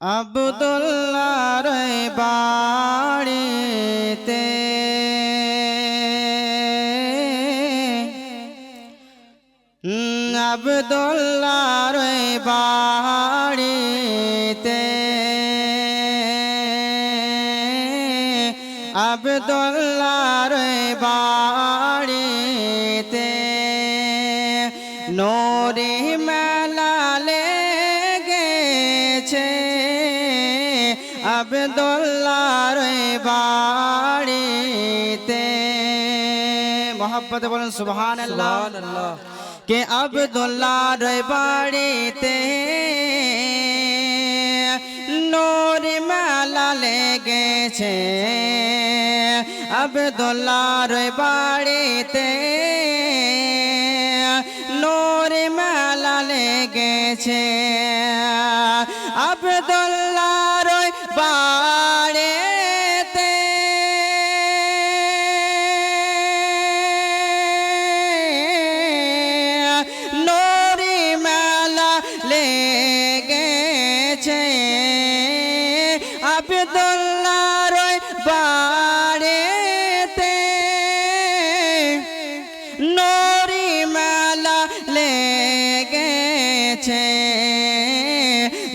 আবদুল্লার বাড়িতে আবদুল্লার বাড়িতে আবদুল্লার বাড়িতে নোরে মেলা আবদুল্লার বাড়িতে। মোহাম্মদ বলেন সুবহান আল্লাহ কে আবদুল্লার বাড়িতে নোর মেলা লেগেছে? আবদুল্লার বাড়িতে নোর মেলা লেগেছে। আবদুল্লার আবদুল্লার বাড়িতে নোরি মেলা লেগেছে।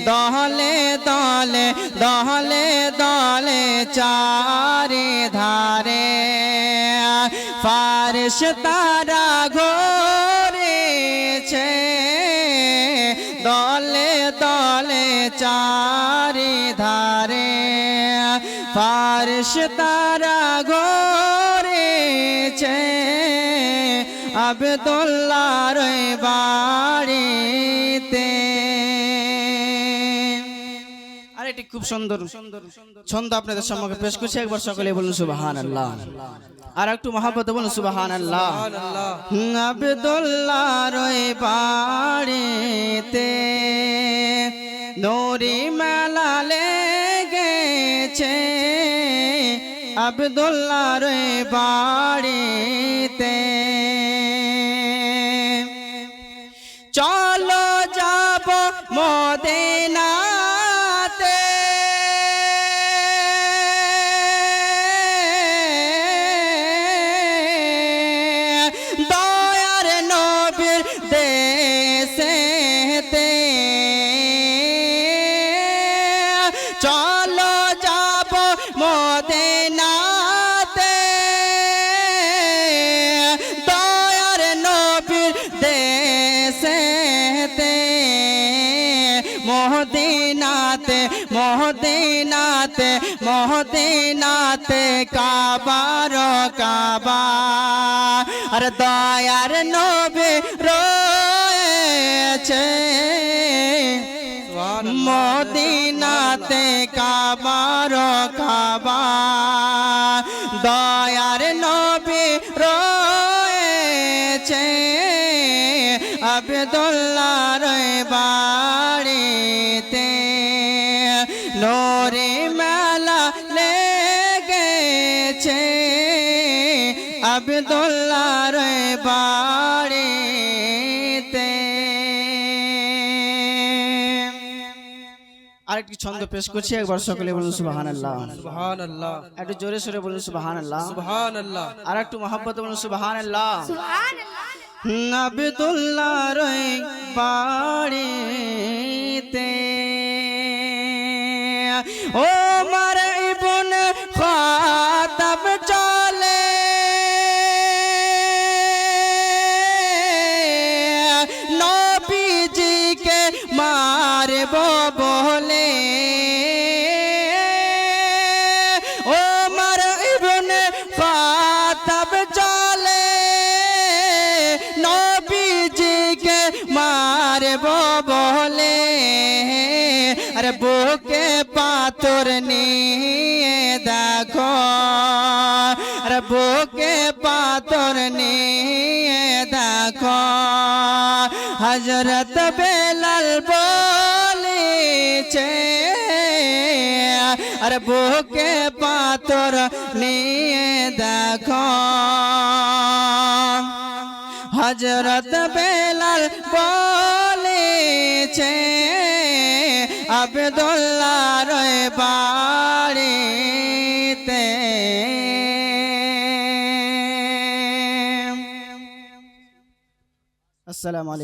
দহলে দলে দহলে দলে চারে ধারে ফারিস তারা ঘোরেছে চারি ধারে ফারিস তারা ঘোরেছে আবদুল্লার বাড়িতে আর এটি খুব সুন্দর। ছন্দ আপনাদের সম্মুখে পেশ করছি। একবার সকলে বলুন সুবাহান আল্লাহ আর একটু মহাব্বত বলুন সুবাহান আল্লাহ আবদুল্লাহর বাড়িতে। নোরি গেছে লেগেছে রে বাড়িতে। চলো যাব মদিনাতে দেশেতে মহদিনাতে মহদিনাতে মহদিনাতে কাবার কাবা আর দয়ার নবী রয়েছে। মদিনাতে কাবার কাবা আবদুল্লার বাড়িতে নোরে মেলা লেগেছে। আবদুল্লার বাড়িতে। আরেকটি ছন্দ পেশ করছি একবার সকলে বলুন সুবাহান আল্লাহ সুবহান আল্লাহ একটু জোরে সোরে বলুন সুবাহান আল্লাহ সুবহান আল্লাহ আর একটু মহাব্বত বলুন সুবাহান আল্লাহ আবদুল্লাহ বাড়িতে। ও পাথর নিয়ে দেখো। আরে বুকে পাথর নিয়ে দেখো। হজরত বেলাল বলেছে আরে বুকে পাথর নিয়ে দেখো। হজরত বেলাল বলেছে আবদুল্লাহ রয় বাড়িতে। আসসালামু আলাইকুম।